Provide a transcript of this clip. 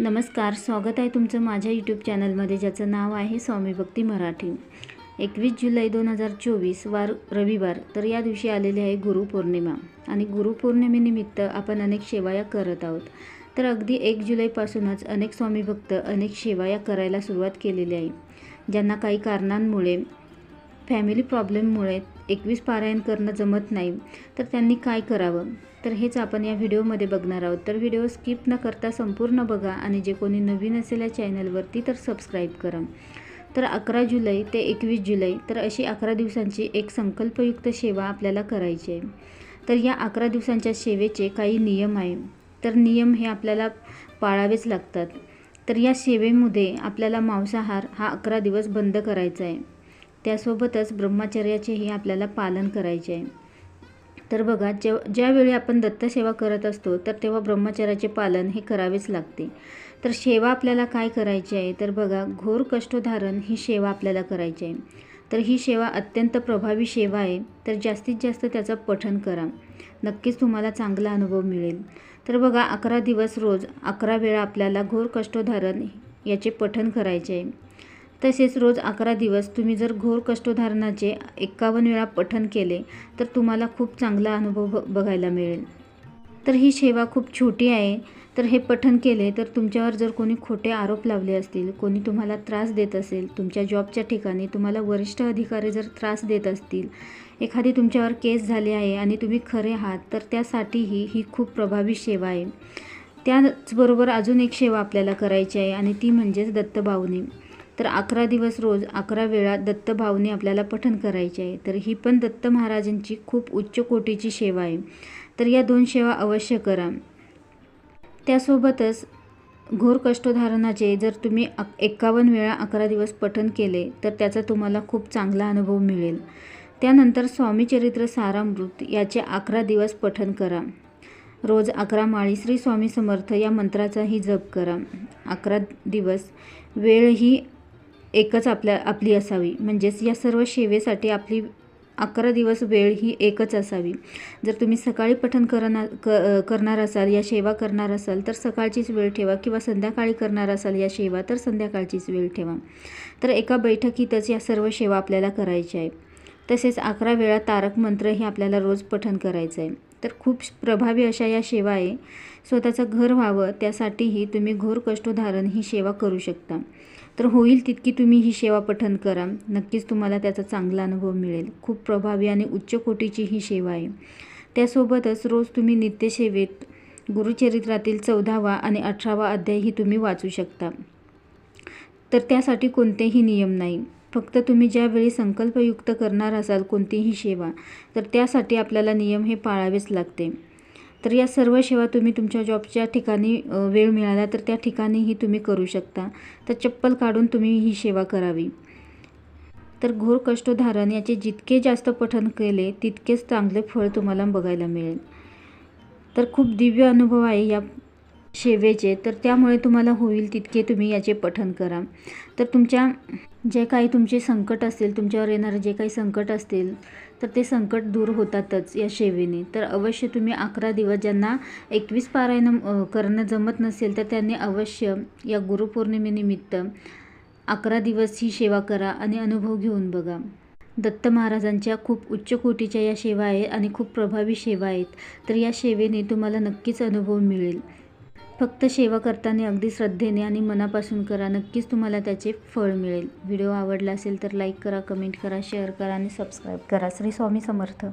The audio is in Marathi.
नमस्कार स्वागत आहे तुमचं माझ्या यूट्यूब चॅनलमध्ये ज्याचं नाव आहे स्वामी भक्ती मराठी. एकवीस जुलै दोन हजार चोवीस वार रविवार तर या दिवशी आलेली आहे गुरुपौर्णिमा आणि गुरुपौर्णिमेनिमित्त आपण अनेक शेवाया करत आहोत. तर अगदी एक जुलैपासूनच अनेक स्वामी भक्त अनेक शेवाया करायला सुरुवात केलेली आहे. ज्यांना काही कारणांमुळे फॅमिली प्रॉब्लेममुळे एकवीस पारायण करणं जमत नाही तर त्यांनी काय करावं? तर हेच आपण या व्हिडिओमध्ये बघणार आहोत. तर व्हिडिओ स्किप न करता संपूर्ण बघा आणि जे कोणी नवीन असेल या चॅनलवरती तर सबस्क्राईब करा. तर अकरा जुलै ते एकवीस जुलै तर अशी अकरा दिवसांची एक संकल्पयुक्त सेवा आपल्याला करायची आहे. तर या अकरा दिवसांच्या सेवेचे काही नियम आहे. तर नियम हे आपल्याला पाळावेच लागतात. तर या सेवेमध्ये आपल्याला मांसाहार हा अकरा दिवस बंद करायचा आहे. त्यासोबतच ब्रह्मचर्याचेही आपल्याला पालन करायचे आहे. तर बघा जेव ज्यावेळी आपण दत्तसेवा करत असतो तर तेव्हा ब्रह्मचर्याचे पालन हे करावेच लागते. तर सेवा आपल्याला काय करायची आहे? तर बघा घोर कष्टोधारण ही सेवा आपल्याला करायची आहे. तर ही सेवा अत्यंत प्रभावी सेवा आहे. तर जास्तीत जास्त त्याचं पठन करा. नक्कीच तुम्हाला चांगला अनुभव मिळेल. तर बघा अकरा दिवस रोज अकरा वेळा आपल्याला घोर कष्टोधारण याचे पठन करायचे आहे. तसेच रोज अकरा दिवस तुम्ही जर घोर कष्टोधारणाचे एक्कावन्न वेळा पठन केले तर तुम्हाला खूप चांगला अनुभव ब बघायला मिळेल. तर ही सेवा खूप छोटी आहे. तर हे पठन केले तर तुमच्यावर जर कोणी खोटे आरोप लावले असतील कोणी तुम्हाला त्रास देत असेल तुमच्या जॉबच्या ठिकाणी तुम्हाला वरिष्ठ अधिकारी जर त्रास देत असतील एखादी तुमच्यावर केस झाली आहे आणि तुम्ही खरे आहात तर त्यासाठीही ही खूप प्रभावी सेवा आहे. त्याचबरोबर अजून एक सेवा आपल्याला करायची आहे आणि ती म्हणजेच दत्तबावनी तर अकरा दिवस रोज अकरा वेळा दत्तभावने आपल्याला पठण करायचे आहे. तर ही पण दत्त महाराजांची खूप उच्च कोटीची सेवा आहे. तर या दोन सेवा अवश्य करा. त्यासोबतच घोर कष्टोधारणाचे जर तुम्ही अक एक्कावन्न वेळा अकरा दिवस पठण केले तर त्याचा तुम्हाला खूप चांगला अनुभव मिळेल. त्यानंतर स्वामीचरित्र सारामृत याचे अकरा दिवस पठण करा. रोज अकरा माळी श्री स्वामी समर्थ या मंत्राचाही जप करा. अकरा दिवस वेळ ही एकच आपल्या आपली असावी. म्हणजेच या सर्व सेवेसाठी आपली अकरा दिवस वेळ ही एकच असावी. जर तुम्ही सकाळी पठण करणार क करणार असाल या सेवा करणार असाल तर सकाळचीच वेळ ठेवा किंवा संध्याकाळी करणार असाल या सेवा तर संध्याकाळचीच वेळ ठेवा. तर एका बैठकीतच या सर्व सेवा आपल्याला करायच्या आहे तसेच अकरा वेळा तारक मंत्र हे आपल्याला रोज पठण करायचं आहे तर खूप प्रभावी अशा या सेवा आहे. स्वतःचं घर व्हावं त्यासाठीही तुम्ही घोर कष्टोधारण ही सेवा करू शकता. तर होईल तितकी तुम्ही ही सेवा पठन करा. नक्कीच तुम्हाला त्याचा चांगला अनुभव मिळेल. खूप प्रभावी आणि उच्च कोटीची ही सेवा आहे. त्यासोबतच रोज तुम्ही नित्यसेवेत गुरुचरित्रातील चौदावा आणि अठरावा अध्यायही तुम्ही वाचू शकता. तर त्यासाठी कोणतेही नियम नाही. फक्त तुम्ही ज्यावेळी संकल्पयुक्त करणार असाल कोणतीही सेवा तर त्यासाठी आपल्याला नियम हे पाळावेच लागते. तर या सर्व सेवा तुम्ही तुमच्या जॉबच्या ठिकाणी वेळ मिळाला तर त्या ठिकाणीही तुम्ही करू शकता. तर चप्पल काढून तुम्ही ही सेवा करावी. तर घोर कष्टोधारण याचे जितके जास्त पठण केले तितकेच चांगले फळ तुम्हाला बघायला मिळेल. तर खूप दिव्य अनुभव आहे या सेवेचे तर त्यामुळे तुम्हाला होईल तितके तुम्ही याचे पठन करा. तर तुमच्या जे काही तुमचे संकट असतील तुमच्यावर येणारे जे काही संकट असतील तर ते संकट दूर होतातच या सेवेने तर अवश्य तुम्ही अकरा दिवस ज्यांना एकवीस पारायण करणं जमत नसेल तर त्यांनी अवश्य या गुरुपौर्णिमेनिमित्त अकरा दिवस ही सेवा करा आणि अनुभव घेऊन बघा. दत्त महाराजांच्या खूप उच्च कोटीच्या या सेवा आहेत आणि खूप प्रभावी सेवा आहेत. तर या सेवेने तुम्हाला नक्कीच अनुभव मिळेल. फक्त सेवा करताना अगदी श्रद्धेने आणि मनापासून करा. नक्कीच तुम्हाला त्याचे फळ मिळेल. व्हिडिओ आवडला असेल तर लाईक करा कमेंट करा शेअर करा आणि सबस्क्राईब करा. श्री स्वामी समर्थ.